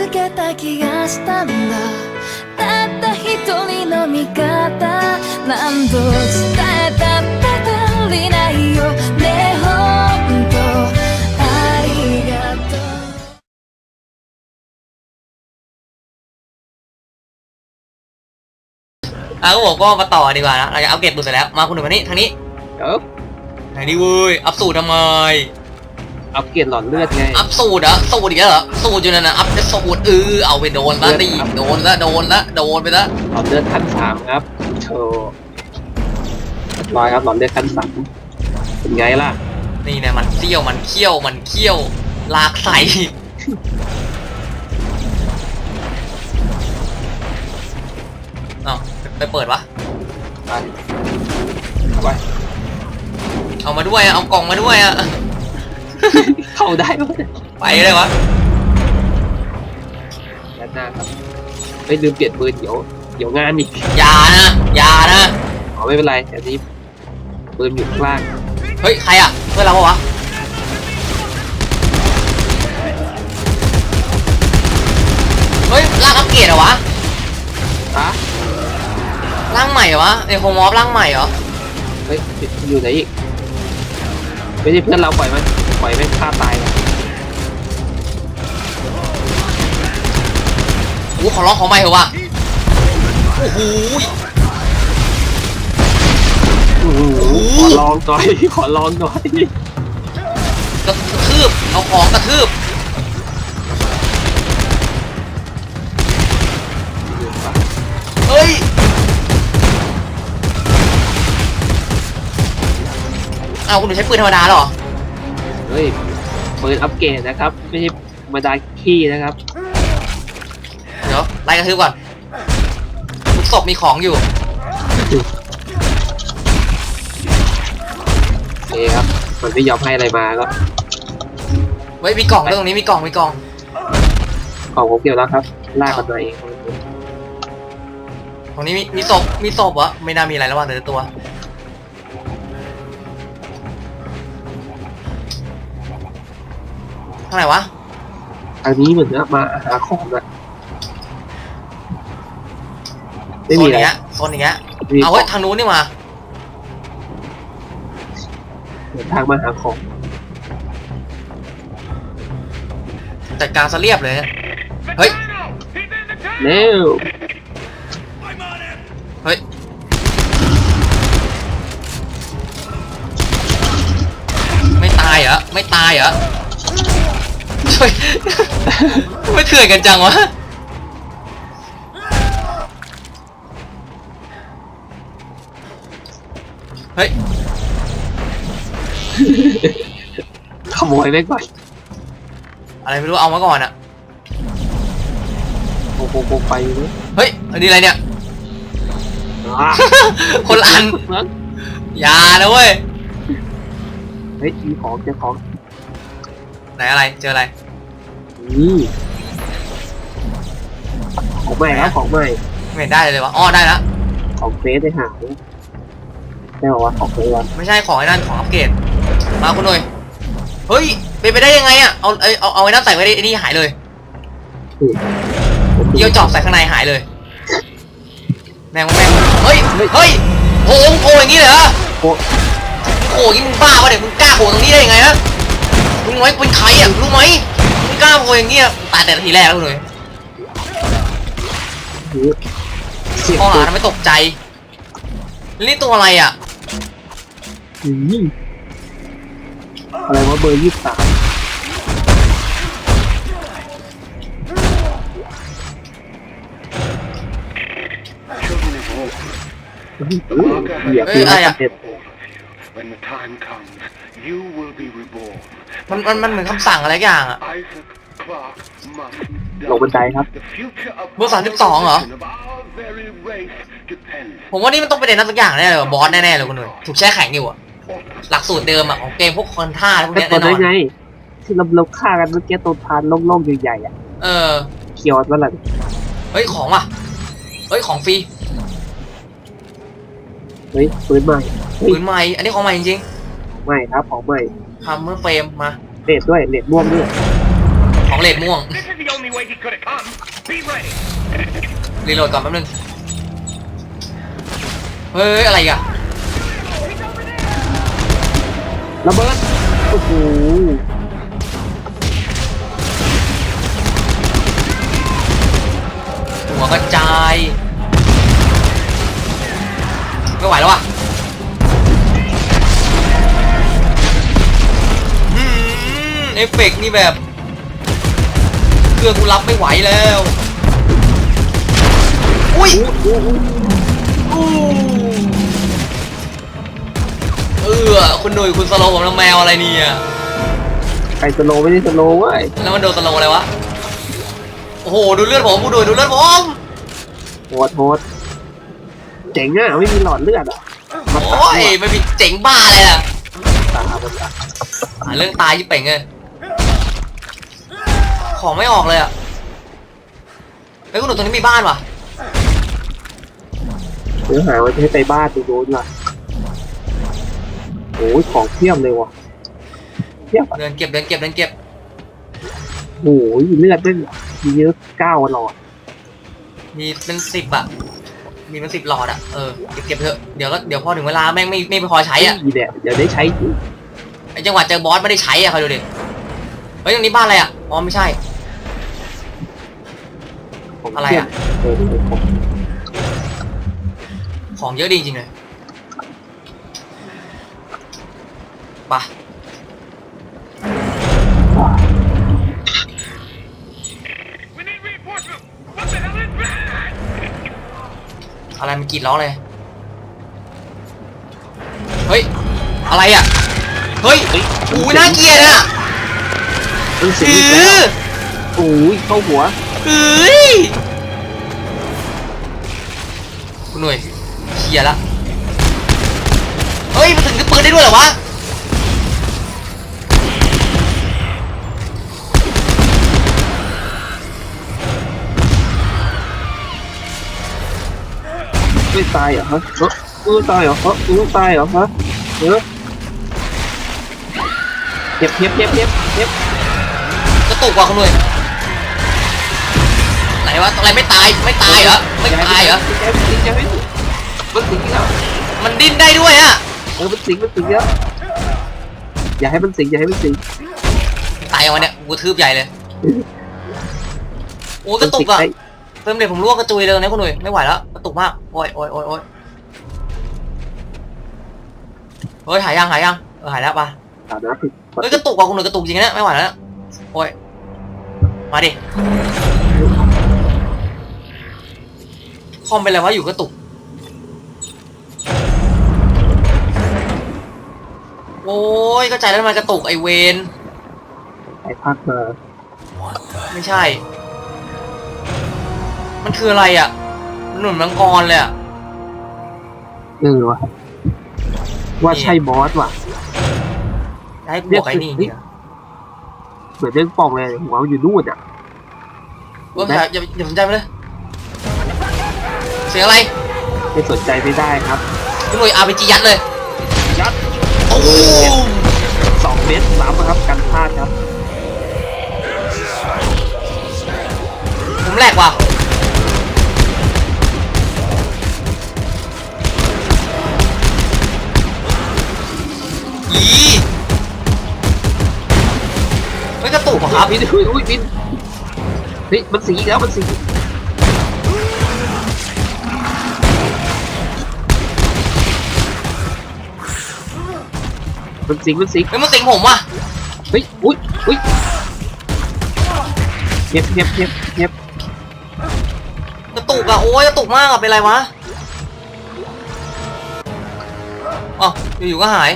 けた気がしたんだたった一人の味方何度伝えたって足りないよねほんとありがとう อ่ะก็บอกก็มาต่อดีกว่านะเราจะอัปเกรดปืนเสร็จแล้ว มาคุณหนุ่มมานี่ทางนี้ เดี๋ยว ไหนนี่เว้ย อัพสูตรทำไม อัปเกรดหลอดเลือดไง อัพสูตรเหรอสูตรอีกแล้วเหรอสูตรอยู่นั่นนะอัพสูตรเออเอาไปโดนละดิโดนละโดนละโดนไปละหลอดเลือดขั้นสามครับโชว์เรียบร้อยครับหลอดเลือดขั้นสามเป็นไงล่ะ นี่เนี่ยมันเขี้ยวมันเขี้ยวมันเขี้ยวลากใส่เอ้าไปเปิดวะไปเข้าไปเอามาด้วยอะเอากล่องมาด้วยอะ เข้าได้ไหมไปเลยวะด้านหน้าครับไม่ลืมเปลี่ยนปืนเดี๋ยวเดี๋ยวงานอีกอย่านะอย่านะอ๋อไม่เป็นไรอันนี้ปืนอยู่ข้างล่างเฮ้ยใครอะเพื่อนเราปะวะเฮ้ยร่างอัปเกรดเหรอวะอะร่างใหม่เหรอวะไอโฮมอฟร่างใหม่เหรอเฮ้ยอยู่ไหนอีกไม่ใช่เพื่อนเราปล่อยมัน ปล่อยแม่งฆ่าตายเลยโอ้ขอร้องขอใหม่เถอะวะโอ้โหโอ้โหขอลองหน่อยขอลองหน่อยกระทืบเอาของกระทืบเฮ้ยเอาคุณหนูใช้ปืนธรรมดาเหรอ เฮ้ยปืนอัปเกรดนะครับ ไม่ใช่ธรรมดาขี้นะครับ เดี๋ยวไล่กระทืบก่อนทุกศพมีของอยู่ โอเคครับ มันไม่ยอมให้อะไรมาก็เฮ้ยมีกล่องด้วยตรงนี้มีกล่องมีกล่อง ของผมเกี่ยวแล้วครับลากมันมาเอง ตรงนี้มีมีศพมีศพวะไม่น่ามีอะไรแล้ววะเหลือแต่ตัว ทางไหนวะอันนี้เหมือนจะมาหาของอะไม่โซมีนอะไรอย่างเงี้ยโซนอย่างเงี้ยไม่มีเอาขไว้องทางนู้นนี่มาเหมือนทางมาหาของจัดการซะเรียบเลย เฮ้ย เร็วเฮ้ยไม่ตายเหรอไม่ตายเหรอ ช่วยไม่เถื่อนกันจังวะเฮ้ยขโมยไปก่อนอะไรไม่รู้เอามาก่อนอะโกโกโกไปเลยเฮ้ยอันนี้อะไรเนี่ย อะคนละอันอย่านะเว้ย เฮ้ยมีของเจอของไหนอะไรเจออะไรนี่ ของใหม่ครับของใหม่ ไม่เห็นได้เลยเลยวะอ้อได้แล้วของเฟสได้หายได้บอกว่าของเฟสวะไม่ใช่ของไอ้นั่นของอัปเกรดมาคุณหน่อยเฮ้ยเป็นไปได้ยังไงอะเอาเอาเอาเอาไอ้นั่นใส่ไว้ในไอ้นี่หายเลยเยี่ยวจอบใส่ข้างในหายเลย แม่งแม่งเฮ้ยเฮ้ยโหงโผล่อย่างนี้เลยเหรอโอ้โผล่อย่างนี้มึงบ้าปะเนี่ยมึงกล้าโผล่ตรงนี้ได้ยังไงนะมึงไว้เป็นใครอะรู้ไหมมึง กล้าโผล่อย่างนี้อะตายแต่ทีแรกแล้วคุณหน่อยโหเสียงข้อปืหานทำให้ตกใจแล้วนี่ตัวอะไรอะอืมอะไรวะเบอร์ยี่สิบสามเหยียบเอ้ยอะไรอะเด็ด When the time comes, you will be reborn. มันมันมันเหมือนคำสั่งอะไรสักอย่างอะ Isaac Clarke must ลงบันได die. ครับ The future of เบอร์32เหรอ of our very race depends ผมว่านี่มันต้องเป็นอะไรสักอย่างแน่เลยว่ะบอสแน่ๆเลยคุณหนุ่ยถูกแช่แข็งอยู่อะ หลักสูตรเดิมอะของเกมพวกคอนท่าพวกก็เนี้ยตัวแน่นได้อนไง ที่เราเราฆ่ากันเมื่อกี้ตัวทานโล่งๆใหญ่ๆอะเออ เคียวว่าอะไรเฮ้ยของว่ะ เฮ้ยของฟรีเฮ้ยปืนใหม่เฮ้ยปืนใหม่ อันนี้ของใหม่จริงใหม่ครับของใหม่ๆทำเมื่อเฟรมมาเลดด้วยเลดม่วงด้วย ของเลดม่วง This is the only way he could have come. Be ready. รีโหลดก่อนแป๊บนึง เฮ้ย อะไรอีกอะ ระเบิด โอ้โห หัวกระจาย ไม่ไหวแล้วอะหืมเอฟเฟกต์นี่แบบ เครื่องกูรับไม่ไหวแล้ว อุ้ยโอ้โหอู้เออคุณหนุ่ยคุณสโลว์ผมแล้วแมวอะไรเนี่ยใครสโลว์ไม่ได้สโลว์เว้ยแล้วมันโดนสโลว์อะไรวะ โอ้โห ดูเลือดผมคุณหนุ่ยดูเลือดผมโหดโหดเจ๋งอะไม่มีหลอดเลือดอะมาตัดโอ้ยไม่มีเจ๋งบ้าเลยล่ะตาบนตาหาเรื่องตายยิ่งเป่งเลย ของไม่ออกเลยอะเฮ้ยคุณหนุ่ยตรงนี้มีบ้านว่ะเดี๋ยวหาไว้ให้ไปบ้านดูดูดีกว่าโอ้ยของเพียบเลยว่ะเพียบอะเดินเก็บเดินเก็บเดินเก็บโอ้ยเลือดด้วยมีเยอะเก้าหลอดมีเป็นสิบอะมีเป็นสิบหลอดอะเออเก็บเก็บเถอะเดี๋ยวก็เดี๋ยวพอถึงเวลาแม่งไม่ไม่พอใช้อะอีเนี่ยเดี๋ยวได้ใช้จริงไอจังหวะเจอบอสไม่ได้ใช้อะคอยดูดิเฮ้ยตรงนี้บ้านอะไรอะอ๋อไม่ใช่ ของอะไรเพียบอะเออของของเยอะดีจริงๆเลยไปะ We need reinforcements. What the hell is that? อะไรมันกรีดร้องเลย เฮ้ย อะไรอะ เฮ้ยอู้ยน่าเกลียดอะเออเสียอืงอีกแล้วอโอ้ยเข้าหัว เฮ้ยคุณหน่วยเคลียร์ละเฮ้ยมันถึงกับปืนได้ด้วยเหรอวะไม่ตายเหรอฮะเออเออตายเหรอฮะเออตายเหรอฮะเออเก็บเก็บเก็บเก็บเก็บกระตุกว่ะคุณหน่วยไหน วะอะไรไม่ตายไม่ตายเหรอไม่ตายเหรออย่าให้มันสิงอย่าให้มันสิงมันสิงแล้วมันดิ้นได้ด้วยอะเออมันสิงมันสิงแล้วอย่าให้มันสิงอย่าให้มันสิงตายเอาวะเนี่ยกูทืบใหญ่เลยโอ้ยกระตุกอะมันสิงได้เติมเด็ผมร่วงกระจุยเลยตอนนี้คุณหนุ่ยไม่ไหวแล้วกระตุกมากโอ้ยโอ้ยโอ้ยโอ้ยเฮ้ยหายยังหายยังเออหายแล้วปะฐานะผิดเฮ้ยกระตุกว่ะคุณหนุ่ยกระตุกจริงนะไม่ไหวแล้วนะโอ้ยมาดิ คอมเป็นอะไรวะอยู่กระตุก โอ้ยเข้าใจแล้วทำไมกระตุกไอเวนไอ้พักมาไม่ใช่ มันคืออะไรอะ มันเหมือนมังกรเลยอะเออวะว่าใช่บอสว่ะจะให้กูบอกไอ้นี่เนี่ยเหมือนเรื่องปองเลยหัวมันอยู่นู่นอะว่าอย่าอย่าอย่าสนใจมันเลย เสียงอะไรไม่สนใจไม่ได้ครับ พี่หนุ่ยอาร์พีจียัดเลย ยัดโอ้สองเมตรสามนะครับกันพลาดครับ ผมแหลกว่ะอีไม่กระตุกเหรอครับบินอุ้ยอุ้ยบินเฮ้ยมันสีอีกแล้วมันสี มันสิงมันสิงเฮ้ยมันสิงผมว่ะเฮ้ยอุ้ยอุ้ยเงียบเงียบเงียบเงียบกระตุกอะโอ้ยกระตุกมากอะเป็นไรวะอ๋ออยู่ๆก็หาย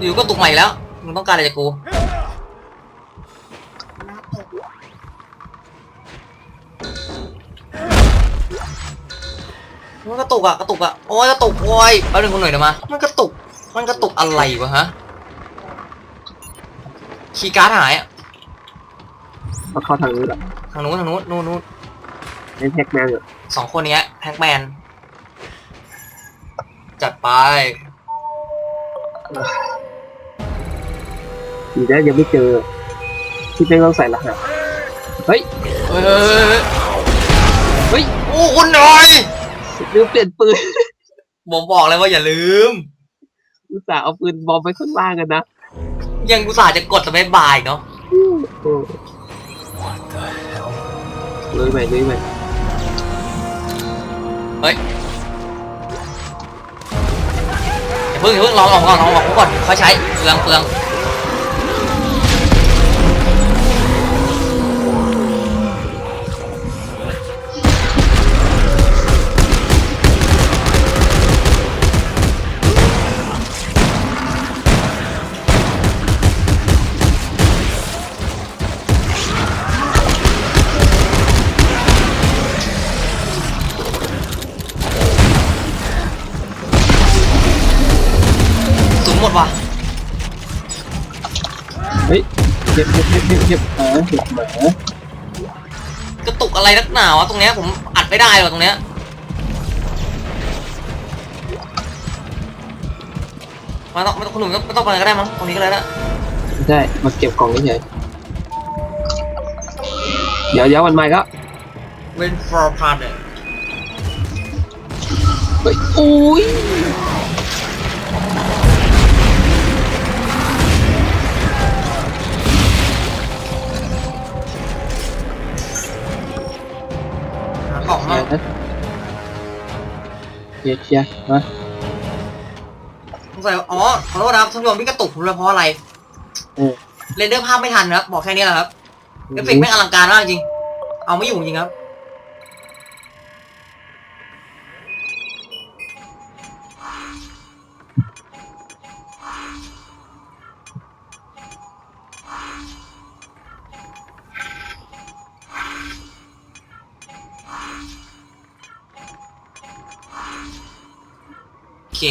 อยู่ๆก็ตุกใหม่แล้วมึงต้องการอะไรจากกูมันกระตุกอะกระตุกอะโอ้ยกระตุกโอ้ยแป๊บนึงคุณหน่อยเดี๋ยวมา มันกระตุก มันกระตุกอะไรวะฮะ คีย์การ์ดหายอะมาเข้าทางนี้แหละทางนู้นทางนู้นนู้นนู้นเล่นแท็กแมนอยู่สองคนเนี้ยแพ็กแมน จัดไปทีนี้ยังไม่เจอที่ไม่ต้องใส่รหัสเฮ้ยเฮ้ยเฮ้ยเฮ้ยเฮ้ยโอ้คุณหน่อยลืมเปลี่ยนปืน ผมบอกเลยว่าอย่าลืมอุตส่าห์เอาปืนบอมไปข้างล่างกันนะ ยังกุตส่าห์จะกดสเปซบายเนาะโอ้เลยใหม่เลยไปเฮ้ยอย่าเพิ่งอย่าเพิ่งลองออกก่อนลองออกก่อนค่อยใช้เปลืองเปลือง เฮ้ยเก็บเก็บเก็บเก็บเก็บหมาเก็บหมากระตุกอะไรนักหนาวะตรงเนี้ยผมอัดไม่ได้หรอกตรงเนี้ยมาต้องไม่ต้องคุณหนุ่มไม่ต้องไปก็ได้มั้งตรงนี้ก็ได้ละใช่มาเก็บกล่องเฉยเดี๋ยวเดี๋ยววันใหม่ก็เวนฟอร์พาร์เนอร์เฮ้ยอุ้ย เชียร์เชียร์มาสงสัยอ๋อขอโทษนะครับท่านผู้ชมที่กระตุกผมเลยเพราะอะไรเออเรนเดอร์ภาพไม่ทันนะครับ บอกแค่นี้แหละครับเอฟเฟกต์ไม่งอลังการมากจริง เอาไม่อยู่จริงครับ เค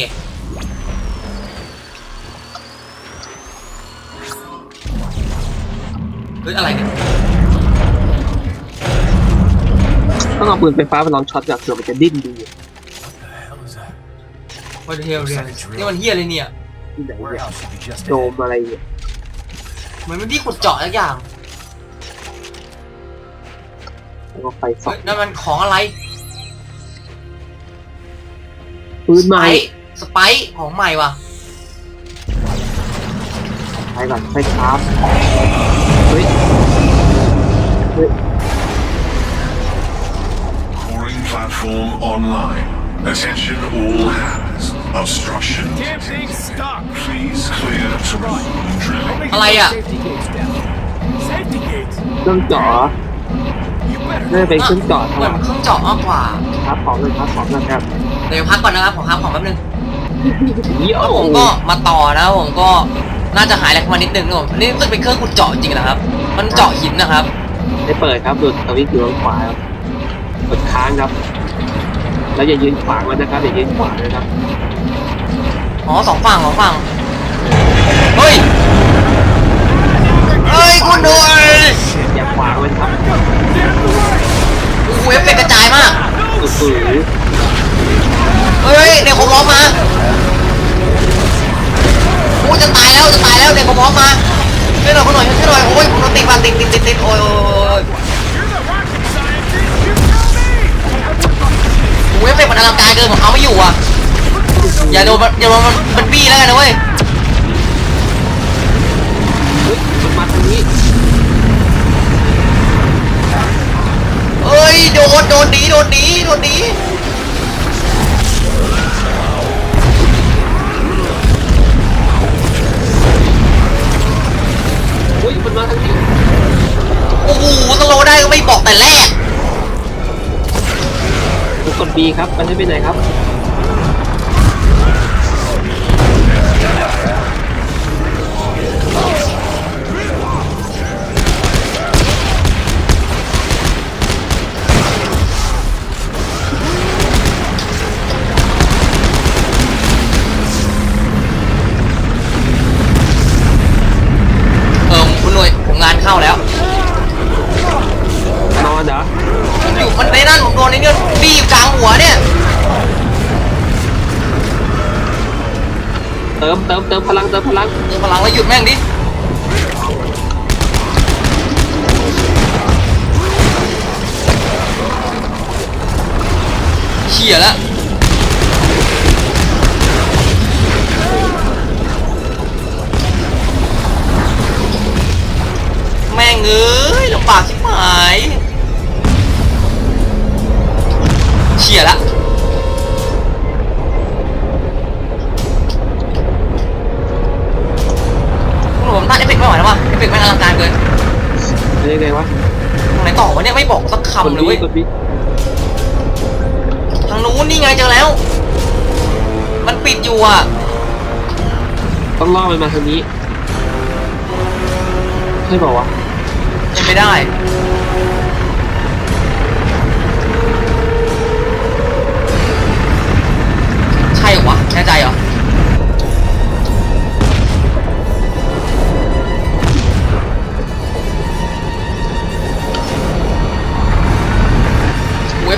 เฮ้ย อะไรเนี่ย ต้องเอาปืนไฟฟ้าไปลองช็อตแบบเผื่อมันจะดิ้นดีวันเฮียเรียนนี่มันเฮียเลยเนี่ย ที่ไหนเนี่ยโดมอะไรเนี่ยเหมือนมันที่ขุดเจาะทุกอย่าง แล้วก็ไฟส่อเฮ้งยนั่นมันของอะไรปืนใหม่ สไปซ์ของใหม่ว่ะไปก่อนไฟครับเฮ้ย Mooring platform online. Attention all hands. Obstruction. Damn stuck. Please clear to resume drilling. อะไรอะ Safety gates down. Safety gates. เครื่องเจาะ You better น่าจะเป็นเครื่องเจาะเหมือนเครื่องเจาะมากกว่า ครับของเลยครับของนะครับ เดี๋ยวพักก่อนนะครับผมพักของแป๊บนึงเยี่ย แล้วผมก็มาต่อนะผมก็น่าจะหายแรงมานิดนึงนะผมอันนี้รู้สึกเป็นเครื่องขุดเจาะจริงๆนะครับ มันเจาะหินนะครับ ได้เปิดครับดูสวิตช์อยู่ทางขวาครับกดค้างครับ แล้วอย่ายืนขวางมันนะครับอย่ายืนขวางนะครับอ๋อสองฝั่งสองฝั่งเฮ้ยเฮ้ยคุณดูเอ้ยอย่าขวางมันครับโอ้โหเอฟเฟกต์กระจายมากอือเฮ้ยเด็กผมร้องมาโอ้จะตายแล้วจะตายแล้วเด็กผมร้องมาช่วยหน่อยคุณหน่อยช่วยหน่อยโอ้ยผมโดนติดมาติดติดติดติดโอ้ยโอ้ยโอ้ย You're the rocket scientist. You tell me. โอ้ยเอฟเฟกต์มันอลังการเกินผมเอาไม่อยู่อะอย่าโดนอย่าโดนมันบี้แล้วกันนะเว้ยเฮ้ยมันมาทางนี้เอ้ยโดนโดนหนีโดนหนีโดนหนี ยมันมาทางนี้โอ้โหสโลได้ก็ไม่บอกแต่แรกทุกดบีครับมันจะไปไหนครับ ติพลังเติพลังแล้วหยุดแม่งดิเขี่ยแล้วแม่งเอ้ยลำบากชิบหายเขี่ยแล้ว ตรงไหนต่อวะเนี่ยไม่บอกสักคำเลยเว้ยกดบิ๊กทางนู้นนี่ไงเจอแล้ว มันปิดอยู่อะ ต้องล่อมันมาทางนี้ใช่เปล่าวะยังไม่ได้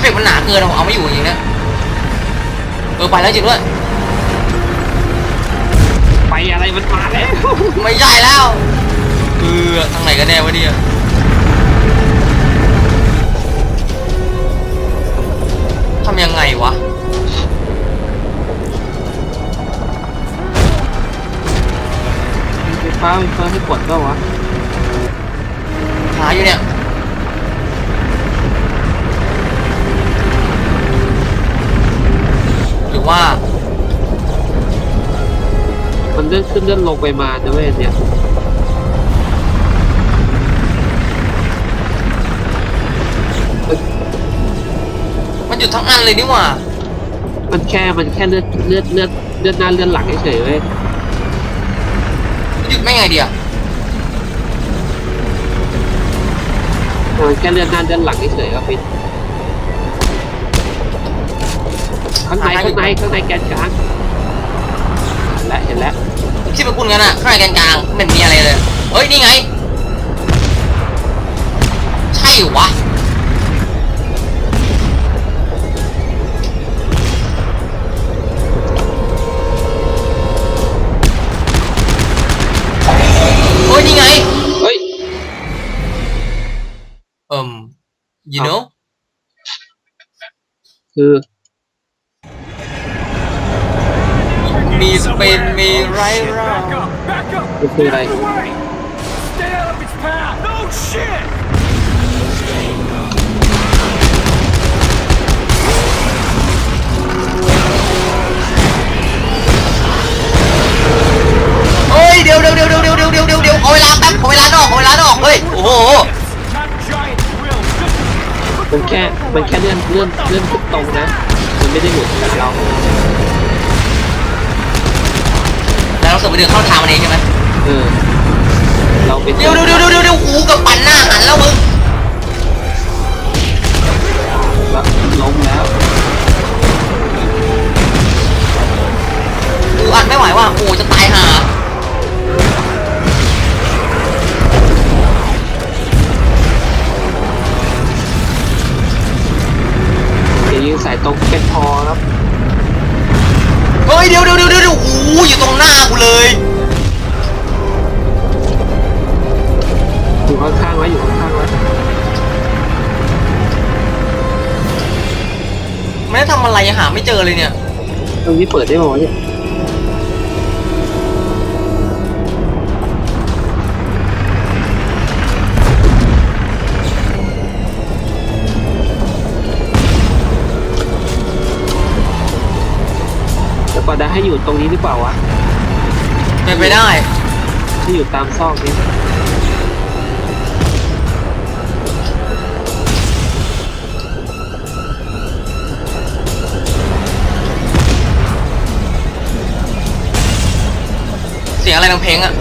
เอฟเฟกต์มันหนาเกินอะผมเอาไม่อยู่จริงๆนะเออไปแล้วจริงด้วยไปอะไรมันมาแล้วไม่ใช่แล้วเออทางไหนกันแน่วะเนี่ยทำยังไงวะไฟฟ้าไฟฟ้าให้กดก็วะหาอยู่เนี่ย ว่า มันเลื่อนขึ้นเลื่อนลงไปมานะเว้ยเนี่ยมันหยุดทั้งอันเลยนี่หว่า มันแค่มันแค่เลื่อนเลื่อนเลื่อนเลื่อนหน้าเลื่อนหลังเฉยๆเว้ยมันหยุดไม่ไงเดียวมันแค่เลื่อนหน้าเลื่อนหลังเฉยๆก็ปิด ข้างในข้างในข้างในแกนกลางและเห็นแล้วที่เป็นคุณกันอะข้างในกันกลางไม่เห็นมีอะไรเลยเฮ้ยนี่ไง ใช่เหรอวะเฮ้ยนี่ไงเฮ้ยเอิ่ม you know คือ มีเป็นมีไรร่า Back up! Back up! มันคืออะไร Get away! Stay out of its path! No shit! เฮ้ยเดี๋ยวเดี๋ยวเดี๋ยวเดี๋ยวเดี๋ยวเดี๋ยวเดี๋ยวเดี๋ยวเดี๋ยวเอาเวลาแป๊บเอาเวลานอกเอาเวลานอกเฮ้ยโอ้โห Not giant drills, just มันแค่มันแค่เลื่อนเลื่อนเลื่อนขึ้นตรงนะ มันไม่ได้หมุนแบบเรา สือกไปเดินเข้าทางมันเองใช่ไหมเออ เราเป็นเดี๋ยวเดี๋ยวเดี๋ยวเดี๋ยวเดี๋ยวหูกับปั่นหน้าหันแล้วมึงแล้วล้มแล้วกูอัดไม่ไหวว่ะโอ้จะตายห่าอย่ายิงสายตรงเป็นพอครับ เฮ้ยเดี๋ยวเดี๋ยวเดี๋ยวเดี๋ยวโอ้โหอยู่ตรงหน้ากูเลยอยู่ข้างๆไว้อยู่ข้างๆไว้ไม่ได้ทำอะไรยังหาไม่เจอเลยเนี่ย ตรงนี้เปิดได้ไหมวะเนี่ย แต่ก่อนจะให้อยู่ตรงนี้หรือเปล่าวะเป็นไปได้ที่อยู่ตามซอกนี้เสียงอะไรบางเพลงอะ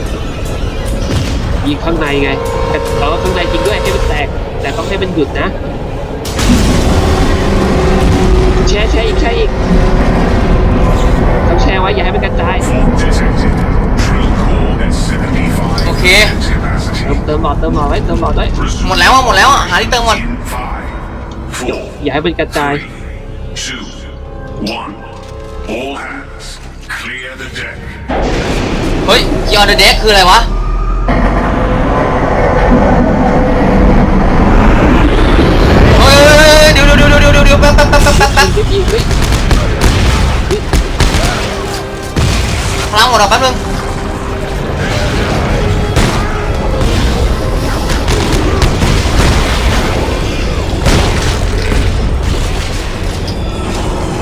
ยิงข้างในไงแต่เราก็ข้างในจริงด้วยให้มันแตก แต่ต้องให้มันหยุดนะแช่แช่อีกแช่อีก ต่อด้วยหมดแล้วอะหมดแล้วอะหาที่เติมก่อนอย่าให้เป็นกระจาย two, one. All hands, clear the deck. เฮ้ยยอนเดเด็กคืออะไรวะ เฮ้ยเดี๋ยวเดี๋ยวเดี๋ยวเดี๋ยวเดี๋ยวเดี๋ยวแป๊บแป๊บแป๊บแป๊บแป๊บแป๊บพลังหมดแล้วแป๊บนึง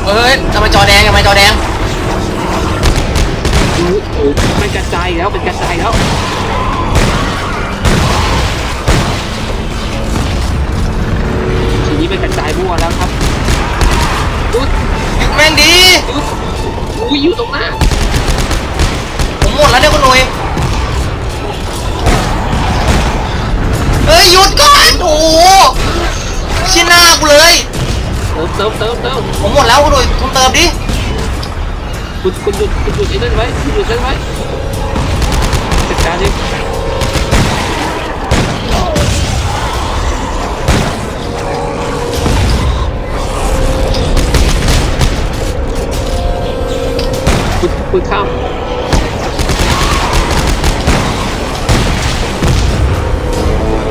เฮ้ยทำไมจอแดงทำไมจอแดงโอ้โหมันกระจายแล้วมันกระจายแล้วทีนี้มันกระจายมั่วแล้วครับอุ๊ยหยุดแม่งดี อุ๊ยอุ้ยอยู่ตรงหน้าผมหมดแล้วเนี่ยคุณหนุ่ยเฮ้ยหยุดก่อนโอ้โหชี้หน้ากูเลยเติมเติมเติมเติมผมหมดแล้วคุณหนุ่ยคุณเติมดิคุณคุณหยุดคุณหยุดไอ้นั่นไว้คุณหยุดนั่นไว้จัดการเองคุณคุณข้าม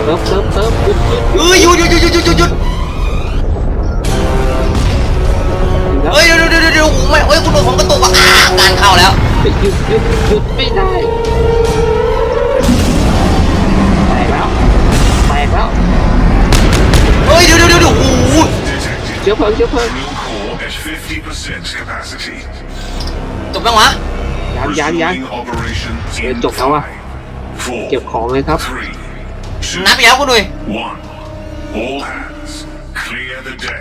เติมเติมเติมหยุดหยุดเฮ้ยหยุดหยุดหยุดหยุดหยุด เฮ้ยเดี๋ยวเดี๋ยวเดี๋ยวเดี๋ยวโอ้ไม่เฮ้ยคุณหนุ่ยผมกระตุกอะอ่างานเข้าแล้วหยุดหยุดหยุดหยุดไม่ได้แตกแล้วแตกแล้วเฮ้ยเดี๋ยวเดี๋ยวเดี๋ยวเดี๋ยวโอ้โหเชื้อเพลิงเชื้อเพลิง Fuel core at 50% capacity. จบยังวะ ยังยังยัง Resuming operations Ê, in chục đâu à? five, four, เก็บของเลยครับ three, นับอีกแล้วคุณหนุ่ย one. All hands, clear the deck.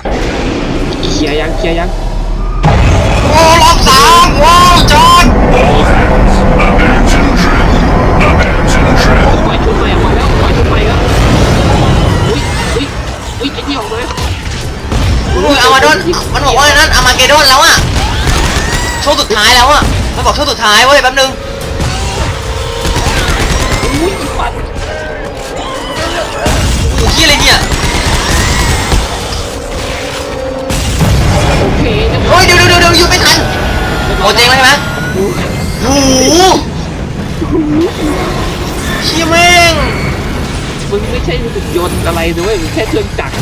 เคลียร์ยังเคลียร์ยัง โอ้รอบสามว้าวจอด All hands, abandon drill. Abandon drill. ปล่อยชุดใหม่ออกมาแล้วปล่อยชุดใหม่ครับอุ้ยอุ้ยอุ้ยไอ้นี่ออกมาคุณหนุ่ยอามาดนมันบอกว่าอะไรนั่นอามาเกดอนแล้วอะช่วงสุดท้ายแล้วอะมันบอกช่วงสุดท้ายเว้ยแป๊บนึงอุ้ยอีปัด โอ้โหขี้อะไรเนี่ย หมดเจงแล้วใช่ไหมโอ้โหเชี่ยแม่งมึงไม่ใช่หุ่นยนต์อะไรด้วยมึงแค่เครื่องจักร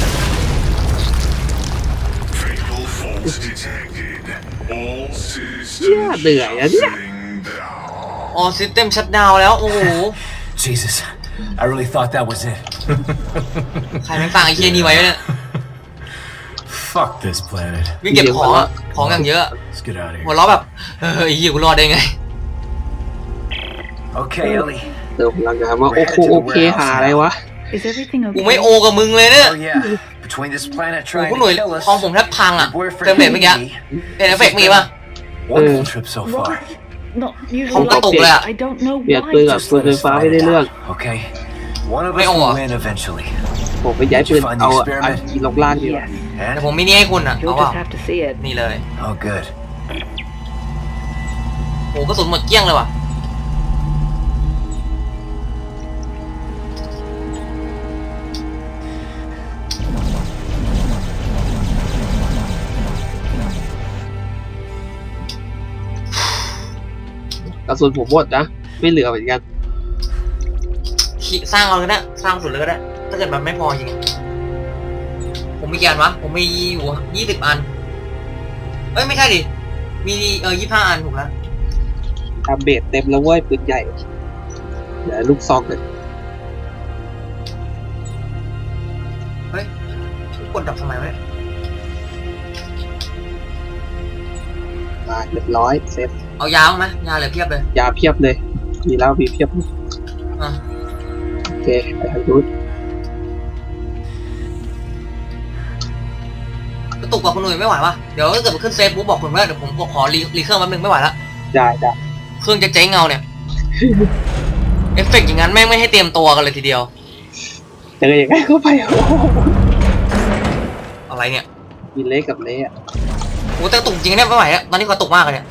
Fatal fault detected. All systems Yeah, được rồi, anh. shutting down. อ๋อซิสเต็มชัดดาวแล้ว โอ้โห Jesus, I really thought that was it. ใครแม่งฟังไอ้เคียนี่ไว้วะเนี่ย Fuck this planet. วิ่งเก็บของอะของอย่างเยอะ get out of หัว here. เราะแบบเฮ้ยไอ้เหี้ยกูรอดได้ไง Okay, Ellie. เติมพลังงานว่าโอเคโอเคหาอะไรวะ Is everything กู okay? ไม่โอกับมึงเลยเนี่ย Oh yeah. Between this planet โอ้โห trying คุณหนุ่ย to kill us, ทองผมแทบพังอะ your boyfriend เติมเบ็ดเมื่อกี้ and me, เห็นเอฟเฟกต์มีป่ะ wonderful trip so far. Not ผม usually กระตุกเลยอะ I don't know เปลี่ยนปืนกับ why. ปืนไฟฟ้าไม่ได้เรื่อง Okay. One of us Mày ổn à? will win eventually. ผมไปย้ายปืนเอาอันกีลงล่างดีกว่า Yes, แต่ And ผมมีนี่ให้คุณอะเอา you'll เปล่า just have to see it. นี่เลย oh, good. โอ้โหกระสุนหมดเกลี้ยงเลยว่ะกระสุนผมหมดนะ ไม่เหลือเหมือนกันขีสร้างเอาเลยก็ได้สร้างสุดเลยก็ได้ ถ้าเกิดมันไม่พอจริงผมมีกี่อันวะ ผมมีอยู่ยี่สิบอัน เอ้ย ไม่ใช่ดิ มีเออยี่ห้าอันถูกแล้ว ทำเบสเต็มแล้วเว้ยปืนใหญ่เดี๋ยวลูกซองกันเฮ้ยกดดับทำไมวะเนี่ยมาเรียบร้อยเซ็ตเอายาวไหมยาเหลือเพียบเลยยาเพียบเลย มีแล้วมีเพียบเลยอะโอเคไปทางนู้นกระตุกกว่าคุณหนุ่ยไม่ไหววะเดี๋ยวถ้าเกิดมันขึ้นเซฟปุ๊บบอกคุณว่าเดี๋ยวผมขอรีรีเครื่องแป๊บนึงไม่ไหวละได้ได้ เครื่องจะเจ๊งเงาเนี่ย เอฟเฟกต์อย่างนั้นแม่งไม่ให้เตรียมตัวกันเลยทีเดียว เจออย่างไรก็ไปเอาอะไรเนี่ย มีเละกับเละอะโอ้แต่กระตุกจริงเนี่ยไม่ไหวแล้วตอนนี้กระตุกมากเลยเนี่ย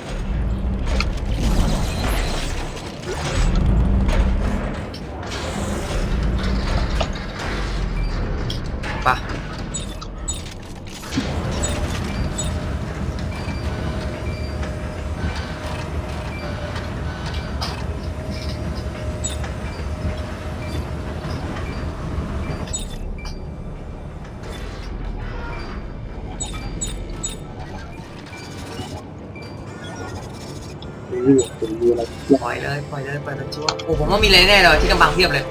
นี่ถึงมีอะไรเทียบปล่อยเลยปล่อยเลยปล่อยเลยชัวร์โอ้ผมว่ามีอะไรแน่เลยที่กำบังเทียบเลย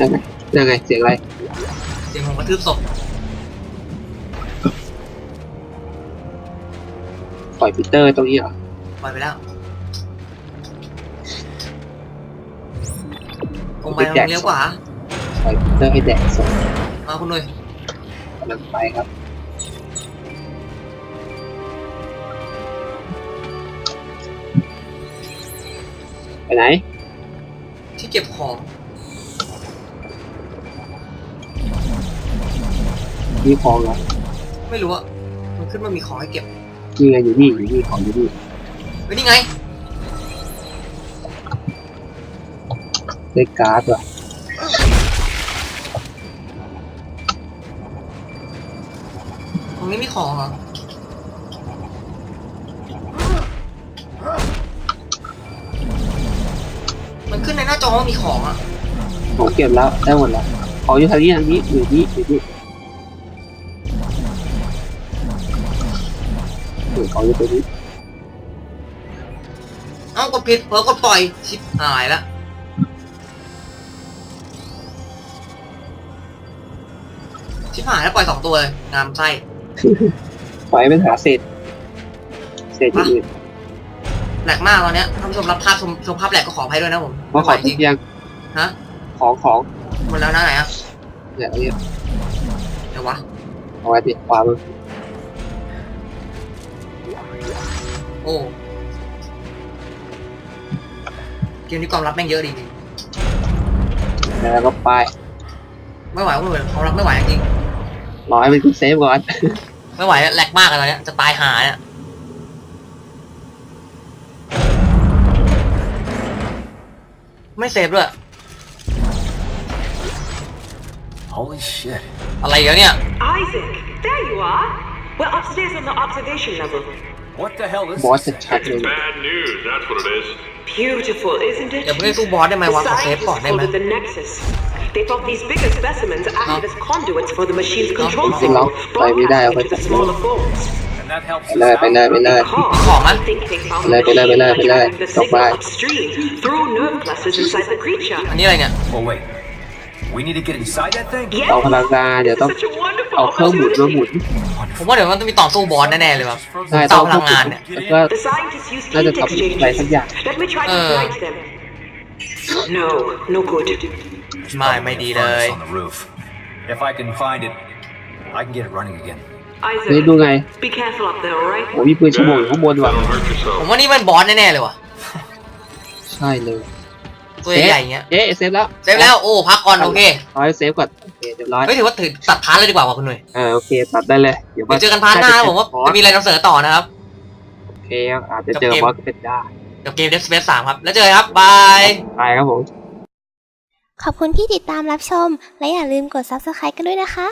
ยังไงยังไงเสียงอะไรเสียงของกระทืบศพปล่อยปีเตอร์ตรงนี้เหรอปล่อยไปแล้วตรงไปทางเลี้ยวขวาปล่อยปีเตอร์ให้แดกสดมาคุณหนุ่ยกำลังไปครับ ไปไหน ที่เก็บของ มีของเหรอไม่รู้อะมันขึ้นมามีของให้เก็บนี่ไงอยู่นี่อยู่นี่ของอยู่นี่เฮ้ยนี่ไง ได้การ์ดว่ะตรงนี้มีของเหรอ มันขึ้นในหน้าจอว่ามีของอะของเก็บแล้วได้หมดแล้วของอยู่ทางนี้ทางนี้อยู่นี่อยู่นี่นี่ของอยู่ตรงนี้เอ้ากดผิดเผลอกดปล่อยชิบหายละชิบหายแล้วปล่อยสองตัวเลยงามไส้ปล่อยให้เป็นหาเศษเศษอย่างอื่น แหลกมากตอนเนี้ยท่านผู้ชมรับภาพชมชมภาพแหลกก็ขออภัยด้วยนะผมเพราะไม่ไหขวองจทุริงกอย่างฮะของของหมดแล้วนะไหนอะเนี่ยเอาเนี่ยเดี๋ยววะเอาไว้ติดขวามือโอ้เกมนี้ความลับแม่งเยอะดีจริงแล้วก็ไปไม่ไหวไม่ไหวความลับไม่ไหวจริงรอให้มันขึ้นเซฟก่อน ไม่ไหวแหลกมากเลยตอนเนี้ยจะตายหาเนี่ย ไม่เซฟด้วย Holy shit. อะไรเดี๋ยวเนี่ย Isaac, there you are. We're upstairs on the observation level. What the hell is บอส this? ชัดๆเลย Bad news, that's what it is. Beautiful, isn't it? เดี๋ยวเพิ่งให้สู้บอสได้ไหม The วะขอเซฟ scientists ก่อนได้ไหม called it the Nexus. They thought these bigger specimens acted No. as conduits for the machine's control no, signal, no. Phải đi đây, broadcasting phải to the chạy smaller phones. And that helps ไปเลย us ไปเลย out? ไปเลย Because Come on. I think they found Lên, the lên, lên, machine lên, lên. driving the Đọc signal bài. upstream through nerve clusters inside the creature. อันนี้อะไรเนี่ย Well, wait. We need to get inside that thing? Yes, เอาพลังงานเดี๋ยว this ต้อง is such a wonderful เอาเครื่องหมุนมาหมุน opportunity. ผมว่าเดี๋ยวมันต้องมีต่อสู้บอสแน่ๆเลยว่ะใช่เตาต้องพลังงานเนี่ย แล้วก็ The scientists used น่าจะ heat ทำอะไรสัก exchangers. อย่าง Let me try to Uh. blind them. No, no good. There's Mai, probably mày a đi furnace đây. on the roof. If I can find it, I can get it running again. นี่ดู Isaac, ไง be careful up there, alright? โอ้มีปืนชั่วโมงอยู่ข้างบนว่ะ Don't hurt yourself. ผมว่านี่มันบอสแน่ๆเลยว่ะ ใช่เลย ตัวใหญ่ๆอย่างเงี้ยเอ๊ะเซฟแล้วเซฟแล้วโอ้พักก่อนโอเคเอาให้เซฟก่อนโอเคเรียบร้อยเฮ้ยถือว่าถือตัดพาร์ทเลยดีกว่าว่ะคุณหนุ่ยเออโอเคตัดได้เลยเดี๋ยวเดี๋ยวเจอกันพาร์ทหน้าผมว่าจะมีอะไรนำเสนอต่อนะครับโอเคครับอาจจะเจอบอสก็เป็นได้กับเกม Dead Space 3ครับแล้วเจอกันครับบายไปครับผมขอบคุณที่ติดตามรับชม และอย่าลืมกด subscribe กันด้วยนะคะ